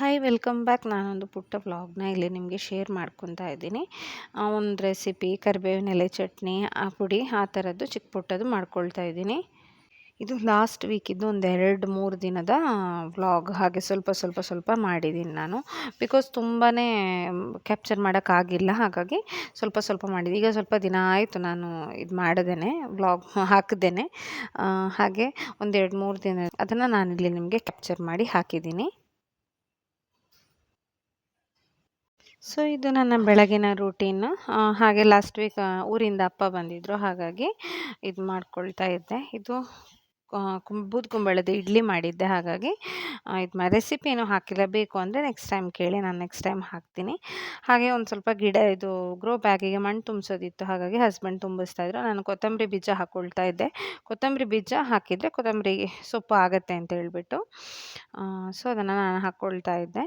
Hi, welcome back. ನಾನೊಂದು ಪುಟ್ಟ ವ್ಲಾಗ್ನ ಇಲ್ಲಿ ನಿಮಗೆ ಶೇರ್ ಮಾಡ್ಕೊತಾ ಇದ್ದೀನಿ. ಒಂದು ರೆಸಿಪಿ, ಕರಿಬೇವಿನ ಎಲೆ ಚಟ್ನಿ, ಆ ಪುಡಿ, ಆ ಥರದ್ದು ಚಿಕ್ಕ ಪುಟ್ಟದ್ದು ಮಾಡ್ಕೊಳ್ತಾ ಇದ್ದೀನಿ. ಇದು ಲಾಸ್ಟ್ ವೀಕಿದ್ದು ಒಂದು ಎರಡು, ಮೂರು ದಿನದ ವ್ಲಾಗ್. ಹಾಗೆ ಸ್ವಲ್ಪ ಸ್ವಲ್ಪ ಸ್ವಲ್ಪ ಮಾಡಿದ್ದೀನಿ ನಾನು. ಬಿಕಾಸ್ ತುಂಬಾ ಕ್ಯಾಪ್ಚರ್ ಮಾಡೋಕ್ಕಾಗಿಲ್ಲ ಹಾಗಾಗಿ ಸ್ವಲ್ಪ ಸ್ವಲ್ಪ ಮಾಡಿದ್ದೆ ಈಗ ಸ್ವಲ್ಪ ದಿನ ಆಯಿತು ನಾನು ಇದು ಮಾಡದೇನೆ, ವ್ಲಾಗ್ ಹಾಕಿದ್ದೇನೆ ಹಾಗೆ ಒಂದೆರಡು ಮೂರು ದಿನ ಅದನ್ನು ನಾನಿಲ್ಲಿ ನಿಮಗೆ ಕ್ಯಾಪ್ಚರ್ ಮಾಡಿ ಹಾಕಿದ್ದೀನಿ. ಸೊ, ಇದು ನನ್ನ ಬೆಳಗಿನ ರೂಟೀನು ಹಾಗೆ ಲಾಸ್ಟ್ ವೀಕ್ ಊರಿಂದ ಅಪ್ಪ ಬಂದಿದ್ದರು ಹಾಗಾಗಿ ಇದು ಮಾಡ್ಕೊಳ್ತಾ ಇದ್ದೆ. ಇದು ಬೂದ್ ಕುಂಬಳದ ಇಡ್ಲಿ ಮಾಡಿದ್ದೆ. ಹಾಗಾಗಿ ಇದು ರೆಸಿಪಿ ಏನು ಹಾಕಿಲ್ಲ ಅಂದರೆ ನೆಕ್ಸ್ಟ್ ಟೈಮ್ ಕೇಳಿ. ನಾನು ನೆಕ್ಸ್ಟ್ ಟೈಮ್ ಹಾಕ್ತೀನಿ. ಹಾಗೆ ಒಂದು ಸ್ವಲ್ಪ ಗಿಡ, ಇದು ಗ್ರೋ ಬ್ಯಾಗಿಗೆ ಮಣ್ಣು ತುಂಬಿಸೋದಿತ್ತು. ಹಾಗಾಗಿ ಹಸ್ಬೆಂಡ್ ತುಂಬಿಸ್ತಾ ಇದ್ರು. ನಾನು ಕೊತ್ತಂಬರಿ ಬೀಜ ಹಾಕ್ಕೊಳ್ತಾ ಇದ್ದೆ. ಕೊತ್ತಂಬರಿ ಬೀಜ ಹಾಕಿದರೆ ಕೊತ್ತಂಬರಿ ಸೊಪ್ಪು ಆಗುತ್ತೆ ಅಂತ ಹೇಳ್ಬಿಟ್ಟು ಸೊ, ಅದನ್ನು ನಾನು ಹಾಕ್ಕೊಳ್ತಾ ಇದ್ದೆ.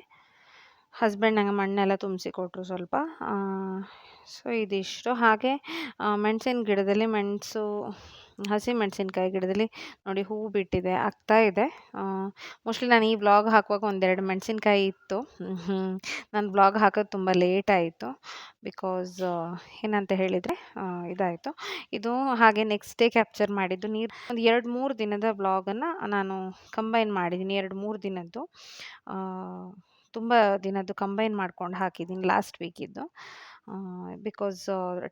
ಹಸ್ಬೆಂಡ್ ನಂಗೆ ಮಣ್ಣೆಲ್ಲ ತುಂಬಿಸಿ ಕೊಟ್ಟರು ಸ್ವಲ್ಪ. ಸೊ ಇದಿಷ್ಟು. ಹಾಗೆ ಮೆಣಸಿನ ಗಿಡದಲ್ಲಿ ಮೆಣಸು, ಹಸಿ ಮೆಣಸಿನ್ಕಾಯಿ ಗಿಡದಲ್ಲಿ ನೋಡಿ ಹೂ ಬಿಟ್ಟಿದೆ, ಆಗ್ತಾ ಇದೆ. ಮೋಸ್ಟ್ಲಿ ನಾನು ಈ ವ್ಲಾಗ್ ಹಾಕುವಾಗ ಒಂದೆರಡು ಮೆಣಸಿನ್ಕಾಯಿ ಇತ್ತು. ನಾನು ವ್ಲಾಗ್ ಹಾಕೋದು ತುಂಬ ಲೇಟ್ ಆಯಿತು. ಬಿಕಾಸ್ ಏನಂತ ಹೇಳಿದರೆ ಇದಾಯಿತು. ಇದು ಹಾಗೆ ನೆಕ್ಸ್ಟ್ ಡೇ ಕ್ಯಾಪ್ಚರ್ ಮಾಡಿದ್ದು ನೀರು. ಒಂದು ಎರಡು ಮೂರು ದಿನದ ವ್ಲಾಗನ್ನು ನಾನು ಕಂಬೈನ್ ಮಾಡಿದ್ದೀನಿ, ಎರಡು ಮೂರು ದಿನದ್ದು. ತುಂಬ ದಿನದ್ದು ಕಂಬೈನ್ ಮಾಡ್ಕೊಂಡು ಹಾಕಿದ್ದೀನಿ ಲಾಸ್ಟ್ ವೀಕಿದ್ದು ಬಿಕಾಸ್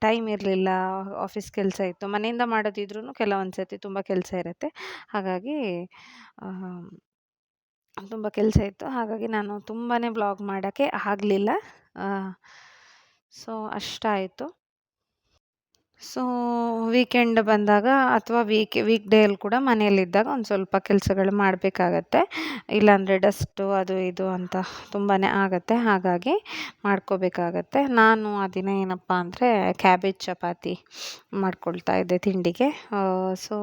ಟೈಮ್ ಇರಲಿಲ್ಲ ಆಫೀಸ್ ಕೆಲಸ ಇತ್ತು. ಮನೆಯಿಂದ ಮಾಡೋದಿದ್ರೂ ಕೆಲವೊಂದು ಸರ್ತಿ ತುಂಬ ಕೆಲಸ ಇರುತ್ತೆ. ಹಾಗಾಗಿ ತುಂಬ ಕೆಲಸ ಇತ್ತು. ಹಾಗಾಗಿ ನಾನು ತುಂಬಾ ಬ್ಲಾಗ್ ಮಾಡೋಕ್ಕೆ ಆಗಲಿಲ್ಲ. ಸೊ ಅಷ್ಟಾಯಿತು. ಸೊ ವೀಕೆಂಡ್ ಬಂದಾಗ ಅಥವಾ ವೀಕ್ ವೀಕ್ ಡೇಯಲ್ಲಿ ಕೂಡ ಮನೆಯಲ್ಲಿದ್ದಾಗ ಒಂದು ಸ್ವಲ್ಪ ಕೆಲಸಗಳು ಮಾಡಬೇಕಾಗತ್ತೆ. ಇಲ್ಲಾಂದರೆ ಡಸ್ಟು ಅದು ಇದು ಅಂತ ತುಂಬಾ ಆಗುತ್ತೆ. ಹಾಗಾಗಿ ಮಾಡ್ಕೋಬೇಕಾಗತ್ತೆ. ನಾನು ಆ ದಿನ ಏನಪ್ಪ ಅಂದರೆ ಕ್ಯಾಬೇಜ್ ಚಪಾತಿ ಮಾಡ್ಕೊಳ್ತಾ ಇದ್ದೆ ತಿಂಡಿಗೆ. ಸೊ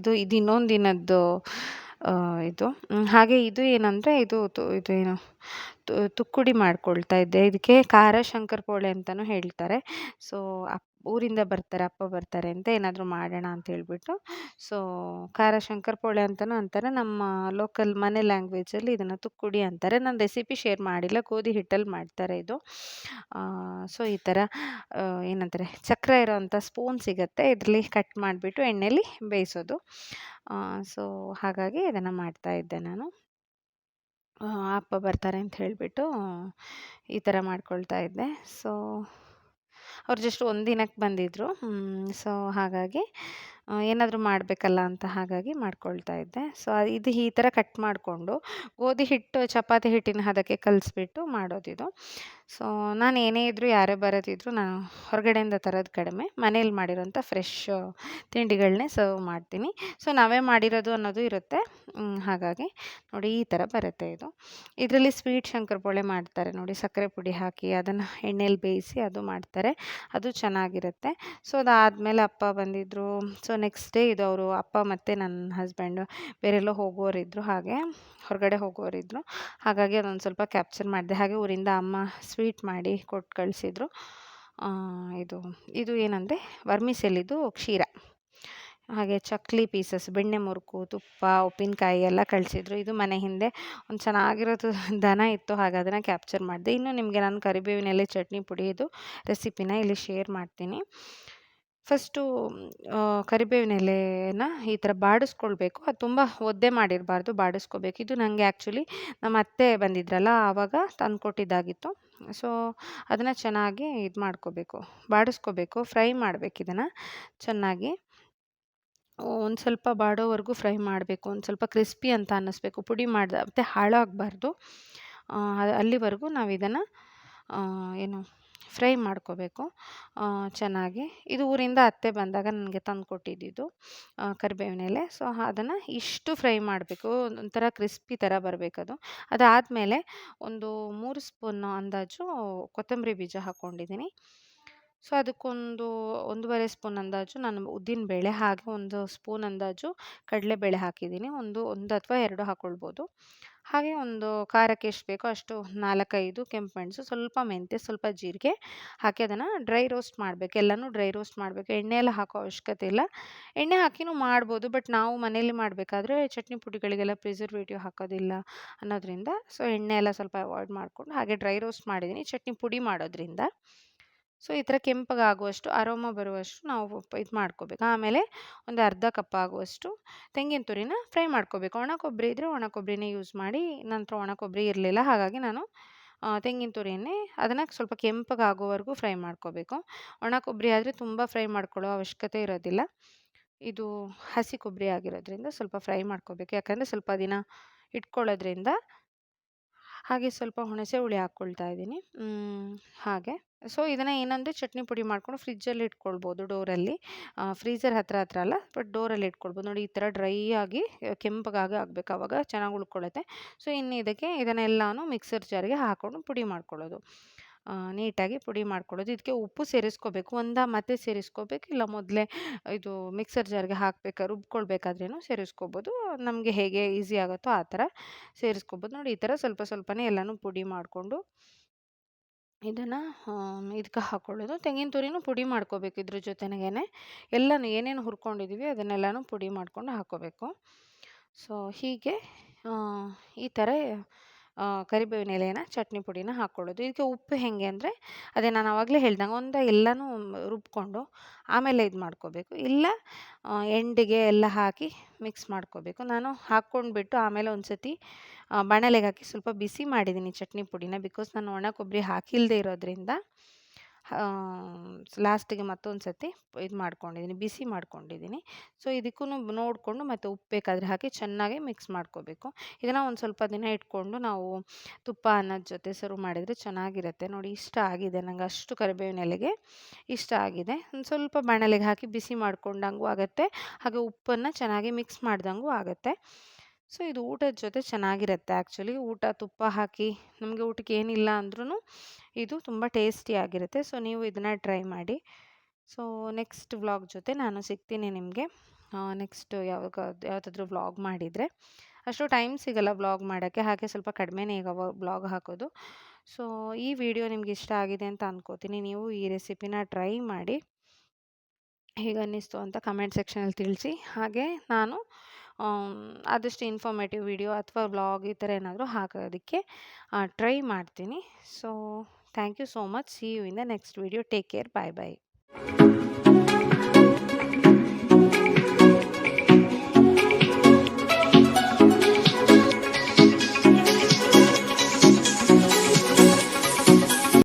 ಇದು ಇದು ಇನ್ನೊಂದು ದಿನದ್ದು ಇದು. ಹಾಗೆ ಇದು ಏನಂದರೆ ಇದು ಇದು ಏನು ತುಕ್ಕುಡಿ ಮಾಡ್ಕೊಳ್ತಾ ಇದ್ದೆ. ಇದಕ್ಕೆ ಖಾರ ಶಂಕರಪೋಳೆ ಅಂತಲೂ ಹೇಳ್ತಾರೆ. ಸೊ ಊರಿಂದ ಬರ್ತಾರೆ, ಅಪ್ಪ ಬರ್ತಾರೆ ಅಂತ ಏನಾದರೂ ಮಾಡೋಣ ಅಂತ ಹೇಳ್ಬಿಟ್ಟು. ಸೊ ಖಾರ ಶಂಕರಪೋಳೆ ಅಂತಲೂ ಅಂತಾರೆ. ನಮ್ಮ ಲೋಕಲ್ ಮನೆ ಲ್ಯಾಂಗ್ವೇಜಲ್ಲಿ ಇದನ್ನು ತುಕ್ಕುಡಿ ಅಂತಾರೆ. ನಾನು ರೆಸಿಪಿ ಶೇರ್ ಮಾಡಿಲ್ಲ, ಗೋಧಿ ಹಿಟ್ಟಲ್ಲಿ ಮಾಡ್ತಾರೆ ಇದು. ಸೊ ಈ ಥರ ಏನಂತಾರೆ, ಚಕ್ರ ಇರೋವಂಥ ಸ್ಪೂನ್ ಸಿಗುತ್ತೆ. ಇದರಲ್ಲಿ ಕಟ್ ಮಾಡಿಬಿಟ್ಟು ಎಣ್ಣೆಲಿ ಬೇಯಿಸೋದು. ಸೊ ಹಾಗಾಗಿ ಇದನ್ನು ಮಾಡ್ತಾ ಇದ್ದೆ ನಾನು. ಅಪ್ಪ ಬರ್ತಾರೆ ಅಂತ ಹೇಳಿಬಿಟ್ಟು ಈ ಥರ ಮಾಡ್ಕೊಳ್ತಾ ಇದ್ದೆ. ಸೊ ಅವ್ರು ಜಸ್ಟ್ ಒಂದು ದಿನಕ್ಕೆ ಬಂದಿದ್ದರು ಸೊ ಹಾಗಾಗಿ ಏನಾದರೂ ಮಾಡಬೇಕಲ್ಲ ಅಂತ ಹಾಗಾಗಿ ಮಾಡ್ಕೊಳ್ತಾ ಇದ್ದೆ. ಸೊ ಇದು ಈ ಥರ ಕಟ್ ಮಾಡಿಕೊಂಡು, ಗೋಧಿ ಹಿಟ್ಟು, ಚಪಾತಿ ಹಿಟ್ಟಿನ ಹದಕ್ಕೆ ಕಲಿಸ್ಬಿಟ್ಟು ಮಾಡೋದಿದು ಸೊ ನಾನು ಏನೇ ಇದ್ದರೂ ಯಾರೇ ಬರೋದಿದ್ರು ನಾನು ಹೊರಗಡೆಯಿಂದ ತರೋದು ಕಡಿಮೆ. ಮನೇಲಿ ಮಾಡಿರೋಂಥ ಫ್ರೆಶ್ ತಿಂಡಿಗಳನ್ನೇ ಸರ್ವ್ ಮಾಡ್ತೀನಿ. ಸೊ ನಾವೇ ಮಾಡಿರೋದು ಅನ್ನೋದು ಇರುತ್ತೆ. ಹಾಗಾಗಿ ನೋಡಿ ಈ ಥರ ಬರುತ್ತೆ ಇದು. ಇದರಲ್ಲಿ ಸ್ವೀಟ್ ಶಂಕರಪೊಳೆ ಮಾಡ್ತಾರೆ ನೋಡಿ, ಸಕ್ಕರೆ ಪುಡಿ ಹಾಕಿ ಅದನ್ನು ಎಣ್ಣೆಲಿ ಬೇಯಿಸಿ ಅದು ಮಾಡ್ತಾರೆ, ಅದು ಚೆನ್ನಾಗಿರುತ್ತೆ. ಸೊ ಅದಾದಮೇಲೆ ಅಪ್ಪ ಬಂದಿದ್ದರು ಸೊ ನೆಕ್ಸ್ಟ್ ಡೇ ಇದು ಅವರು ಅಪ್ಪ ಮತ್ತು ನನ್ನ ಹಸ್ಬೆಂಡು ಬೇರೆಲ್ಲೋ ಹೋಗೋರಿದ್ದರು ಹಾಗೆ ಹೊರಗಡೆ ಹೋಗೋರಿದ್ದರು ಹಾಗಾಗಿ ಅದೊಂದು ಸ್ವಲ್ಪ ಕ್ಯಾಪ್ಚರ್ ಮಾಡಿದೆ. ಹಾಗೆ ಊರಿಂದ ಅಮ್ಮ ಸ್ವೀಟ್ ಮಾಡಿ ಕೊಟ್ಟು ಕಳಿಸಿದ್ರು. ಇದು ಇದು ಏನಂದರೆ ವರ್ಮಿಸೆಲ್ಲಿದು ಕ್ಷೀರ. ಹಾಗೆ ಚಕ್ಲಿ ಪೀಸಸ್, ಬೆಣ್ಣೆ ಮುರುಕು, ತುಪ್ಪ, ಉಪ್ಪಿನಕಾಯಿ ಎಲ್ಲ ಕಳಿಸಿದ್ರು. ಇದು ಮನೆ ಹಿಂದೆ ಒಂದು ಚೆನ್ನಾಗಿರೋದು ದನ ಇತ್ತು, ಹಾಗೆ ಅದನ್ನು ಕ್ಯಾಪ್ಚರ್ ಮಾಡಿದೆ. ಇನ್ನು ನಿಮಗೆ ನಾನು ಕರಿಬೇವಿನ ಎಲೆ ಚಟ್ನಿ ಪುಡಿ ಇದು ರೆಸಿಪಿನ ಇಲ್ಲಿ ಶೇರ್ ಮಾಡ್ತೀನಿ. ಫಸ್ಟು ಕರಿಬೇವಿನ ಎಲೆನ ಈ ಥರ ಬಾಡಿಸ್ಕೊಳ್ಬೇಕು. ಅದು ತುಂಬ ಒದ್ದೆ ಮಾಡಿರಬಾರ್ದು, ಬಾಡಿಸ್ಕೋಬೇಕು. ಇದು ನನಗೆ ಆ್ಯಕ್ಚುಲಿ ನಮ್ಮ ಅತ್ತೆ ಬಂದಿದ್ರಲ್ಲ, ಆವಾಗ ತಂದುಕೊಟ್ಟಿದ್ದಾಗಿತ್ತು. ಸೊ ಅದನ್ನು ಚೆನ್ನಾಗಿ ಇದು ಮಾಡ್ಕೋಬೇಕು ಬಾಡಿಸ್ಕೋಬೇಕು, ಫ್ರೈ ಮಾಡಬೇಕು ಇದನ್ನು ಚೆನ್ನಾಗಿ. ಒಂದು ಸ್ವಲ್ಪ ಬಾಡೋವರೆಗೂ ಫ್ರೈ ಮಾಡಬೇಕು, ಒಂದು ಸ್ವಲ್ಪ ಕ್ರಿಸ್ಪಿ ಅಂತ ಅನ್ನಿಸ್ಬೇಕು, ಪುಡಿ ಮಾಡಿದ, ಮತ್ತು ಹಾಳಾಗಬಾರ್ದು. ಅಲ್ಲಿವರೆಗೂ ನಾವು ಇದನ್ನು ಏನು, ಫ್ರೈ ಮಾಡ್ಕೋಬೇಕು. ಚೆನ್ನಾಗಿ. ಇದು ಊರಿಂದ ಅತ್ತೆ ಬಂದಾಗ ನನಗೆ ತಂದು ಕೊಟ್ಟಿದ್ದಿದ್ದು ಕರಿಬೇವಿನೆಲೆ ಸೊ, ಅದನ್ನು ಇಷ್ಟು ಫ್ರೈ ಮಾಡಬೇಕು. ಒಂಥರ ಕ್ರಿಸ್ಪಿ ಥರ ಬರಬೇಕದು. ಅದಾದಮೇಲೆ ಒಂದು ಮೂರು ಸ್ಪೂನ್ ಅಂದಾಜು ಕೊತ್ತಂಬರಿ ಬೀಜ ಹಾಕ್ಕೊಂಡಿದ್ದೀನಿ ಸೊ, ಅದಕ್ಕೊಂದು ಒಂದೂವರೆ ಸ್ಪೂನ್ ಅಂದಾಜು ನಾನು ಉದ್ದಿನ ಬೇಳೆ ಹಾಗೆ ಒಂದು ಸ್ಪೂನ್ ಅಂದಾಜು ಕಡಲೆಬೇಳೆ ಹಾಕಿದ್ದೀನಿ. ಒಂದು ಒಂದು ಅಥವಾ ಎರಡು ಹಾಕ್ಕೊಳ್ಬೋದು ಹಾಗೆ ಒಂದು ಖಾರಕ್ಕೆ ಎಷ್ಟು ಬೇಕೋ ಅಷ್ಟು ನಾಲ್ಕೈದು ಕೆಂಪು ಮೆಣಸು ಸ್ವಲ್ಪ ಮೆಂತ್ಯ, ಸ್ವಲ್ಪ ಜೀರಿಗೆ ಹಾಕಿ ಅದನ್ನು ಡ್ರೈ ರೋಸ್ಟ್ ಮಾಡಬೇಕು. ಎಲ್ಲನೂ ಡ್ರೈ ರೋಸ್ಟ್ ಮಾಡಬೇಕು. ಎಣ್ಣೆ ಎಲ್ಲ ಹಾಕೋ ಅವಶ್ಯಕತೆ ಇಲ್ಲ. ಎಣ್ಣೆ ಹಾಕಿನೂ ಮಾಡ್ಬೋದು, ಬಟ್ ನಾವು ಮನೇಲಿ ಮಾಡಬೇಕಾದ್ರೆ ಚಟ್ನಿ ಪುಡಿಗಳಿಗೆಲ್ಲ ಪ್ರಿಸರ್ವೇಟಿವ್ ಹಾಕೋದಿಲ್ಲ ಅನ್ನೋದ್ರಿಂದ ಸೊ, ಎಣ್ಣೆ ಎಲ್ಲ ಸ್ವಲ್ಪ ಅವಾಯ್ಡ್ ಮಾಡಿಕೊಂಡು ಹಾಗೆ ಡ್ರೈ ರೋಸ್ಟ್ ಮಾಡಿದ್ದೀನಿ. ಚಟ್ನಿ ಪುಡಿ ಮಾಡೋದ್ರಿಂದ. ಸೊ, ಈ ಥರ ಕೆಂಪಗಾಗುವಷ್ಟು, ಅರೋಮ ಬರುವಷ್ಟು ನಾವು ಇದು ಮಾಡ್ಕೋಬೇಕು. ಆಮೇಲೆ ಒಂದು ಅರ್ಧ ಕಪ್ ಆಗುವಷ್ಟು ತೆಂಗಿನ ತುರಿನ ಫ್ರೈ ಮಾಡ್ಕೋಬೇಕು. ಒಣ ಕೊಬ್ಬರಿ ಇದ್ದರೆ ಒಣ ಕೊಬ್ಬರಿನೇ ಯೂಸ್ ಮಾಡಿ, ನಂತರ ಒಣ ಕೊಬ್ಬರಿ ಇರಲಿಲ್ಲ, ಹಾಗಾಗಿ ನಾನು ತೆಂಗಿನ ತುರಿಯನ್ನೇ ಅದನ್ನು ಸ್ವಲ್ಪ ಕೆಂಪಗಾಗೋವರೆಗೂ ಫ್ರೈ ಮಾಡ್ಕೋಬೇಕು. ಒಣ ಕೊಬ್ಬರಿ ಆದರೆ ತುಂಬ ಫ್ರೈ ಮಾಡ್ಕೊಳ್ಳೋ ಅವಶ್ಯಕತೆ ಇರೋದಿಲ್ಲ. ಇದು ಹಸಿ ಕೊಬ್ಬರಿ ಆಗಿರೋದ್ರಿಂದ ಸ್ವಲ್ಪ ಫ್ರೈ ಮಾಡ್ಕೋಬೇಕು. ಯಾಕಂದರೆ ಸ್ವಲ್ಪ ದಿನ ಇಟ್ಕೊಳ್ಳೋದ್ರಿಂದ ಹಾಗೆ ಸ್ವಲ್ಪ ಹುಣಸೆ ಹುಳಿ ಹಾಕ್ಕೊಳ್ತಾ ಇದ್ದೀನಿ. ಹಾಗೆ. ಸೊ, ಇದನ್ನು ಏನಂದರೆ ಚಟ್ನಿ ಪುಡಿ ಮಾಡ್ಕೊಂಡು ಫ್ರಿಜ್ಜಲ್ಲಿ ಇಟ್ಕೊಳ್ಬೋದು ಡೋರಲ್ಲಿ. ಫ್ರೀಜರ್ ಹತ್ರ ಹತ್ರ ಅಲ್ಲ, ಬಟ್ ಡೋರಲ್ಲಿ ಇಟ್ಕೊಳ್ಬೋದು. ನೋಡಿ, ಈ ಥರ ಡ್ರೈ ಆಗಿ ಕೆಂಪಗಾಗಿ ಆಗಬೇಕು ಆವಾಗ ಚೆನ್ನಾಗಿ ಉಳ್ಕೊಳ್ಳುತ್ತೆ. ಸೊ, ಇನ್ನು ಇದಕ್ಕೆ ಇದನ್ನೆಲ್ಲನೂ ಮಿಕ್ಸರ್ ಜಾರಿಗೆ ಹಾಕ್ಕೊಂಡು ಪುಡಿ ಮಾಡ್ಕೊಳ್ಳೋದು. ನೀಟಾಗಿ ಪುಡಿ ಮಾಡ್ಕೊಳ್ಳೋದು. ಇದಕ್ಕೆ ಉಪ್ಪು ಸೇರಿಸ್ಕೋಬೇಕು. ಒಂದಾ ಮತ್ತೆ ಸೇರಿಸ್ಕೋಬೇಕು. ಇಲ್ಲ ಮೊದಲೇ ಇದು ಮಿಕ್ಸರ್ ಜಾರ್ಗೆ ಹಾಕಬೇಕಾ ರುಬ್ಕೊಳ್ಬೇಕಾದ್ರೇನು ಸೇರಿಸ್ಕೋಬೋದು. ನಮಗೆ ಹೇಗೆ ಈಸಿ ಆಗುತ್ತೋ ಆ ಥರ ಸೇರಿಸ್ಕೋಬೋದು. ನೋಡಿ, ಈ ಥರ ಸ್ವಲ್ಪ ಸ್ವಲ್ಪನೇ ಎಲ್ಲನೂ ಪುಡಿ ಮಾಡಿಕೊಂಡು ಇದನ್ನು ಇದಕ್ಕೆ ಹಾಕ್ಕೊಳ್ಳೋದು ತೆಂಗಿನ ತುರಿನೂ ಪುಡಿ ಮಾಡ್ಕೋಬೇಕು ಇದ್ರ ಜೊತೆಗೇನೆ ಎಲ್ಲನೂ ಏನೇನು ಹುರ್ಕೊಂಡಿದ್ದೀವಿ ಅದನ್ನೆಲ್ಲನೂ ಪುಡಿ ಮಾಡ್ಕೊಂಡು ಹಾಕ್ಕೋಬೇಕು ಸೊ, ಹೀಗೆ ಈ ಥರ ಕರಿಬೇವಿನ ಎಲೆನ ಚಟ್ನಿ ಪುಡಿನ ಹಾಕ್ಕೊಳ್ಳೋದು ಇದಕ್ಕೆ ಉಪ್ಪು ಹೇಗೆ ಅಂದರೆ, ಅದೇ ನಾನು ಆವಾಗಲೇ ಹೇಳ್ದಂಗೆ ಒಂದು ಎಲ್ಲನೂ ರುಬ್ಕೊಂಡು ಆಮೇಲೆ ಇದು ಮಾಡ್ಕೋಬೇಕು. ಇಲ್ಲ ಎಂಡಿಗೆ ಎಲ್ಲ ಹಾಕಿ ಮಿಕ್ಸ್ ಮಾಡ್ಕೋಬೇಕು. ನಾನು ಹಾಕ್ಕೊಂಡ್ಬಿಟ್ಟು ಆಮೇಲೆ ಒಂದು ಸತಿ ಬಾಣಲೆಗೆ ಹಾಕಿ ಸ್ವಲ್ಪ ಬಿಸಿ ಮಾಡಿದ್ದೀನಿ ಚಟ್ನಿ ಪುಡಿನ, ಬಿಕಾಸ್ ನಾನು ಒಣ ಕೊಬ್ಬರಿ ಹಾಕಿಲ್ಲದೆ ಇರೋದ್ರಿಂದ ಲಾಸ್ಟಿಗೆ ಮತ್ತೊಂದು ಸತಿ ಇದು ಮಾಡ್ಕೊಂಡಿದ್ದೀನಿ, ಬಿಸಿ ಮಾಡ್ಕೊಂಡಿದ್ದೀನಿ. ಸೊ ಇದಕ್ಕೂ ನೋಡಿಕೊಂಡು ಮತ್ತು ಉಪ್ಪು ಬೇಕಾದರೆ ಹಾಕಿ ಚೆನ್ನಾಗಿ ಮಿಕ್ಸ್ ಮಾಡ್ಕೋಬೇಕು. ಇದನ್ನು ಒಂದು ಸ್ವಲ್ಪ ದಿನ ಇಟ್ಕೊಂಡು ನಾವು ತುಪ್ಪ ಅನ್ನದ ಜೊತೆ ಸರ್ವ್ ಮಾಡಿದರೆ ಚೆನ್ನಾಗಿರುತ್ತೆ. ನೋಡಿ, ಇಷ್ಟ ಆಗಿದೆ. ನಂಗೆ ಅಷ್ಟು ಕರಿಬೇವಿನ ಎಲೆಗೆ ಇಷ್ಟ ಆಗಿದೆ. ಒಂದು ಸ್ವಲ್ಪ ಬಾಣಲೆಗೆ ಹಾಕಿ ಬಿಸಿ ಮಾಡ್ಕೊಂಡಂಗೂ ಆಗುತ್ತೆ. ಹಾಗೆ ಉಪ್ಪನ್ನು ಚೆನ್ನಾಗಿ ಮಿಕ್ಸ್ ಮಾಡ್ದಂಗೂ ಆಗುತ್ತೆ. ಸೊ, ಇದು ಊಟದ ಜೊತೆ ಚೆನ್ನಾಗಿರುತ್ತೆ ಆ್ಯಕ್ಚುಲಿ ಊಟ ತುಪ್ಪ ಹಾಕಿ ನಮಗೆ ಊಟಕ್ಕೆ ಏನಿಲ್ಲ ಅಂದ್ರೂ ಇದು ತುಂಬ ಟೇಸ್ಟಿಯಾಗಿರುತ್ತೆ ಸೊ, ನೀವು ಇದನ್ನು ಟ್ರೈ ಮಾಡಿ. ಸೊ, ನೆಕ್ಸ್ಟ್ ವ್ಲಾಗ್ ಜೊತೆ ನಾನು ಸಿಗ್ತೀನಿ ನಿಮಗೆ. ನೆಕ್ಸ್ಟ್ ಯಾವಾಗ ಯಾವುದಾದ್ರೂ ವ್ಲಾಗ್ ಮಾಡಿದರೆ. ಅಷ್ಟು ಟೈಮ್ ಸಿಗಲ್ಲ ವ್ಲಾಗ್ ಮಾಡೋಕ್ಕೆ, ಹಾಗೆ ಸ್ವಲ್ಪ ಕಡಿಮೆನೇ ಈಗ ವ್ಲಾಗ್ ಹಾಕೋದು. ಸೊ, ಈ ವಿಡಿಯೋ ನಿಮ್ಗೆ ಇಷ್ಟ ಆಗಿದೆ ಅಂತ ಅಂದ್ಕೋತೀನಿ ನೀವು ಈ ರೆಸಿಪಿನ ಟ್ರೈ ಮಾಡಿ ಹೇಗೆ ಅನ್ನಿಸ್ತು ಅಂತ ಕಮೆಂಟ್ ಸೆಕ್ಷನಲ್ಲಿ ತಿಳಿಸಿ. ಹಾಗೆ ನಾನು ಆದಷ್ಟು ಇನ್ಫಾರ್ಮೇಟಿವ್ ವಿಡಿಯೋ ಅಥವಾ ವ್ಲಾಗ್ ಈ ಥರ ಏನಾದರೂ ಹಾಕೋದಕ್ಕೆ ಟ್ರೈ ಮಾಡ್ತೀನಿ. So thank you so much see you in the next video take care bye bye